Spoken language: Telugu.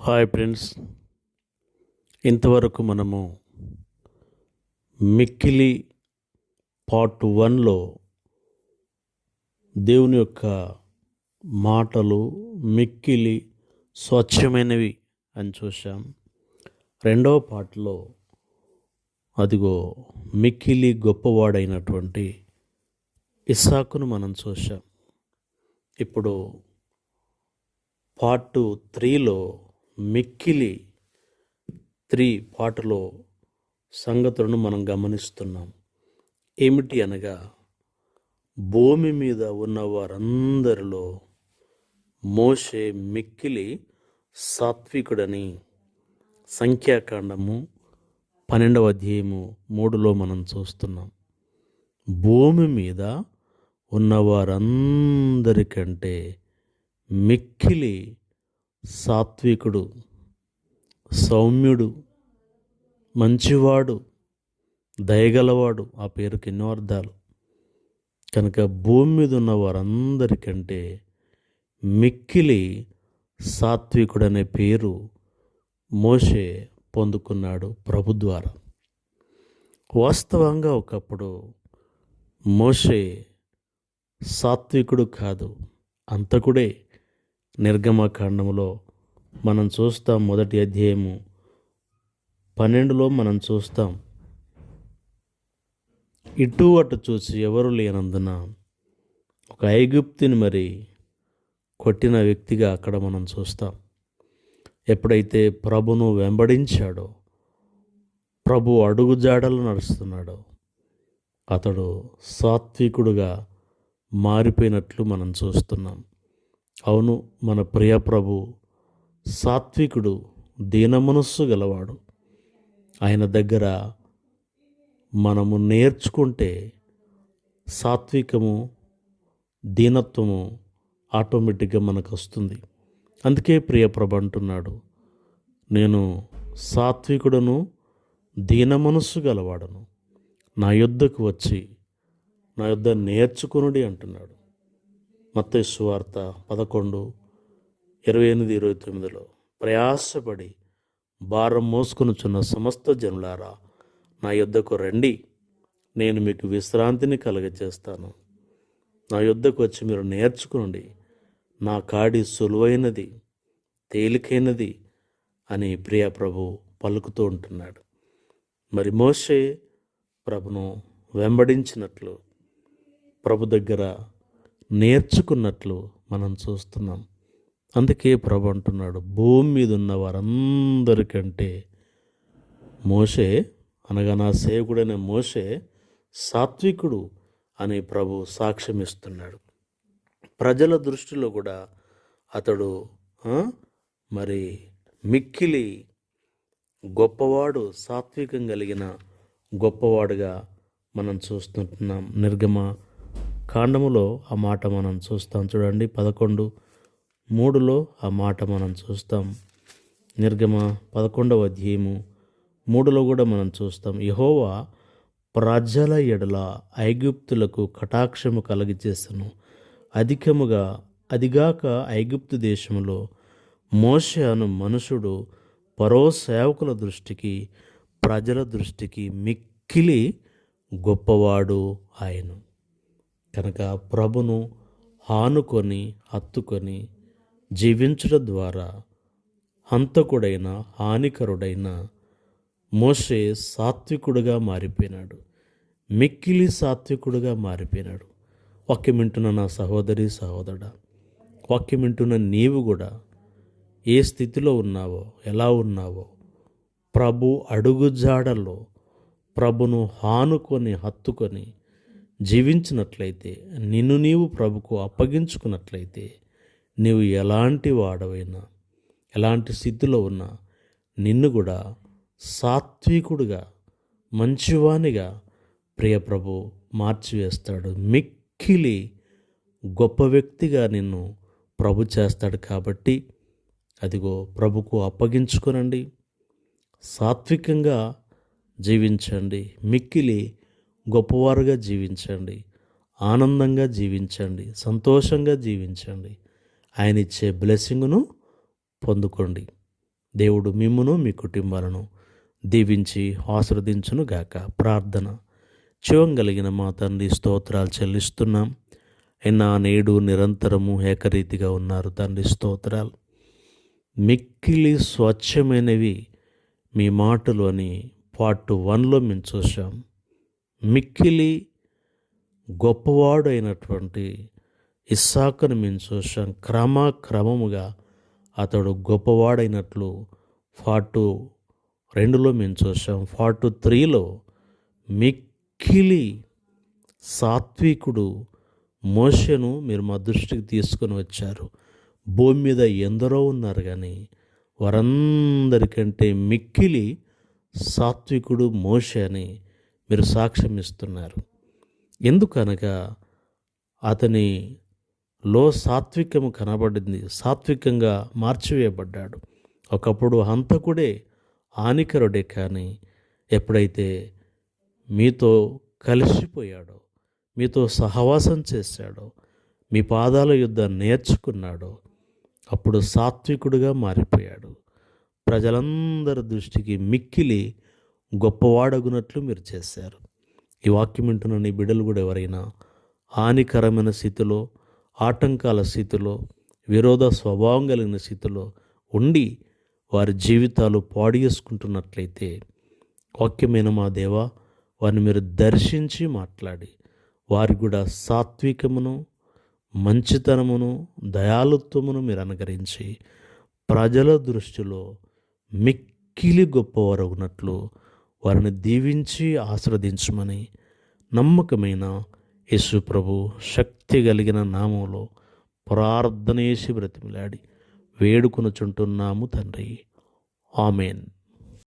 Hi friends. ఇంతవరకు మనము మిక్కిలి పార్ట్ వన్లో దేవుని యొక్క మాటలు మిక్కిలి స్వచ్ఛమైనవి అని చూసాం రెండవ పార్ట్లో అదిగో మిక్కిలి గొప్పవాడైనటువంటి ఇస్సాకును మనం చూసాం ఇప్పుడు పార్ట్ త్రీలో మిక్కిలి త్రీ పాటలో సంగతులను మనం గమనిస్తున్నాం. ఏమిటి అనగా భూమి మీద ఉన్న వారందరిలో మోషే మిక్కిలి సాత్వికుడని సంఖ్యాకాండము పన్నెండవ అధ్యాయము మూడులో మనం చూస్తున్నాం. భూమి మీద ఉన్న వారందరికంటే మిక్కిలి సాత్వికుడు సౌమ్యుడు మంచివాడు దయగలవాడు ఆ పేరుకి ఎన్నో అర్థాలు. కనుక భూమి మీద ఉన్న వారందరికంటే మిక్కిలి సాత్వికుడు అనే పేరు మోషే పొందుకున్నాడు ప్రభు ద్వారా. వాస్తవంగా ఒకప్పుడు మోషే సాత్వికుడు కాదు అంతకుడే నిర్గమకాండములో మనం చూస్తాం మొదటి అధ్యాయము. పన్నెండులో మనం చూస్తాం. ఇటు అటు చూసి ఎవరు లేనందున ఒక ఐగుప్తిని మరి కొట్టిన వ్యక్తిగా అక్కడ మనం చూస్తాం. ఎప్పుడైతే ప్రభును వెంబడించాడో ప్రభు అడుగుజాడలు నడుస్తున్నాడో అతడు సాత్వికుడుగా మారిపోయినట్లు మనం చూస్తున్నాం. అవును మన ప్రియ ప్రభు సాత్వికుడు దీనమనస్సు గలవాడు. ఆయన దగ్గర మనము నేర్చుకుంటే సాత్వికము దీనత్వము ఆటోమేటిక్గా మనకు వస్తుంది అందుకే ప్రియప్రభ అంటున్నాడు నేను సాత్వికుడను దీనమనస్సు గలవాడను. నా యుద్ధకు వచ్చి నా యుద్ధ నేర్చుకునుడి అంటున్నాడు. మత్తయి వార్త పదకొండు ఇరవై ఎనిమిది ఇరవై తొమ్మిదిలో ప్రయాసపడి భారం మోసుకొనుచున్న సమస్త జనులారా నా యుద్ధకు రండి. నేను మీకు విశ్రాంతిని కలగజేస్తాను. నా యుద్ధకు వచ్చి మీరు నేర్చుకోండి నా కాడి సులువైనది తేలికైనది అని ప్రియ ప్రభు పలుకుతూ ఉంటున్నాడు. మరి మోషే ప్రభును వెంబడించినట్లు ప్రభు దగ్గర నేర్చుకున్నట్లు మనం చూస్తున్నాం. అందుకే ప్రభు అంటున్నాడు భూమి మీద ఉన్న వారందరికంటే మోషే అనగా నా సేవకుడైన మోషే సాత్వికుడు అని ప్రభు సాక్ష్యం ఇస్తున్నాడు ప్రజల దృష్టిలో కూడా అతడు మరి మిక్కిలి గొప్పవాడు సాత్వికం కలిగిన గొప్పవాడుగా మనం చూస్తుంటున్నాం. నిర్గమ కాండములో ఆ మాట మనం చూస్తాం. చూడండి పదకొండు మూడులో ఆ మాట మనం చూస్తాం. నిర్గమ పదకొండవ అధ్యాయము మూడులో కూడా మనం చూస్తాం. యహోవా ప్రజల ఎడల ఐగుప్తులకు కటాక్షము కలగజేసను అధికముగా అదిగాక ఐగుప్తు దేశంలో మోషే అను మనుషుడు పరో సేవకుల దృష్టికి ప్రజల దృష్టికి మిక్కిలి గొప్పవాడు ఆయన కనుక ప్రభును హానుకొని హత్తుకొని జీవించడం ద్వారా హంతకుడైన హానికరుడైన మోషే సాత్వికుడుగా మారిపోయినాడు. మిక్కిలి సాత్వికుడుగా మారిపోయినాడు. వాక్యం వింటున్న నా సహోదరి సహోదరుడ వాక్యం వింటున్న నీవు కూడా ఏ స్థితిలో ఉన్నావో ఎలా ఉన్నావో ప్రభు అడుగుజాడల్లో ప్రభును హానుకొని హత్తుకొని జీవించినట్లయితే నిన్ను నీవు ప్రభుకు అప్పగించుకున్నట్లయితే నీవు ఎలాంటి వాడవైనా ఎలాంటి స్థితిలో ఉన్నా నిన్ను కూడా సాత్వికుడుగా మంచివానిగా ప్రియ ప్రభు మార్చివేస్తాడు. మిక్కిలి గొప్ప వ్యక్తిగా నిన్ను ప్రభు చేస్తాడు కాబట్టి అదిగో ప్రభుకు అప్పగించుకునండి సాత్వికంగా జీవించండి. మిక్కిలి గొప్పవారుగా జీవించండి. ఆనందంగా జీవించండి. సంతోషంగా జీవించండి. ఆయన ఇచ్చే బ్లెస్సింగ్ను పొందుకోండి. దేవుడు మిమ్మును మీ కుటుంబాలను దీవించి ఆశ్రదించునుగాక ప్రార్థన. శివం కలిగిన మా తండ్రి స్తోత్రాలు చెల్లిస్తున్నాం. అయినా నేడు నిరంతరము ఏకరీతిగా ఉన్నారు తండ్రి స్తోత్రాలు. మిక్కిలి స్వచ్ఛమైనవి మీ మాటలు అని పార్ట్ వన్లో మేము చూసాం మిక్కిలి గొప్పవాడు అయినటువంటి ఇస్సాకును మేము చూసాం క్రమక్రమముగా అతడు గొప్పవాడైనట్లు ఫార్టు రెండులో మేము చూసాం ఫార్టు త్రీలో మిక్కిలి సాత్వికుడు మోషను మీరు మా దృష్టికి తీసుకొని వచ్చారు. భూమి మీద ఎందరో ఉన్నారు కానీ వారందరికంటే మిక్కిలి సాత్వికుడు మోషే అని మీరు సాక్ష్యం ఇస్తున్నారు. ఎందుకనగా అతని లో సాత్వికము కనబడింది. సాత్వికంగా మార్చివేయబడ్డాడు. ఒకప్పుడు హంతకుడే హానికరుడే కానీ ఎప్పుడైతే మీతో కలిసిపోయాడో మీతో సహవాసం చేశాడో మీ పాదాల యుద్ధ నేర్చుకున్నాడో అప్పుడు సాత్వికుడుగా మారిపోయాడు. ప్రజలందరి దృష్టికి మిక్కిలి గొప్పవాడగునట్లు మీరు చేశారు. ఈ వాక్యం వింటున్న నీ బిడ్డలు కూడా ఎవరైనా హానికరమైన స్థితిలో ఆటంకాల స్థితిలో విరోధ స్వభావం కలిగిన స్థితిలో ఉండి వారి జీవితాలు పాడియేసుకుంటున్నట్లయితే వాక్యమైన మా దేవ వారిని మీరు దర్శించి మాట్లాడి. వారి కూడా సాత్వికమును మంచితనమును దయాలుత్వమును మీరు అనుకరించి ప్రజల దృష్టిలో మిక్కిలి గొప్పవారగునట్లు వారిని దీవించి ఆశ్రదించమని నమ్మకమైన యేసు ప్రభు శక్తి కలిగిన నామంలో ప్రార్థనేసి బ్రతిమిలాడి వేడుకొనుచుంటున్నాము తండ్రి. ఆమెన్.